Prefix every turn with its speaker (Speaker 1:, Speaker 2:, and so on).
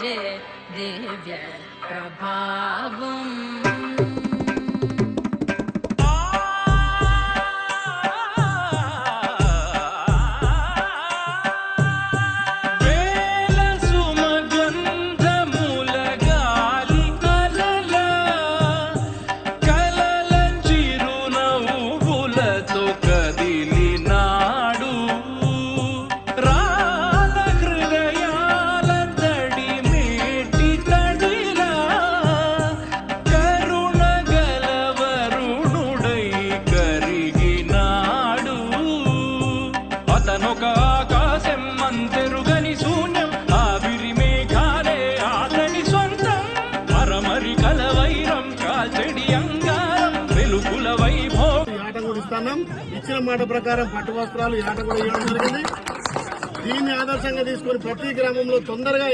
Speaker 1: देव्या प्रभा అతనొక ఆకాశం అంతెరుగని శూన్యం. ఆవిరి మేఘాలే ఆతని సొంతం కల వైరం కాల్చెడి అంగారం. వెలుగుల వైభవం.
Speaker 2: ఆట కూడా ఇచ్చిన మాట ప్రకారం పట్టు వస్త్రాలు ఈ ఆట కూడా ఇవ్వడం జరిగింది. దీన్ని ఆదర్శంగా తీసుకొని ప్రతి గ్రామంలో తొందరగా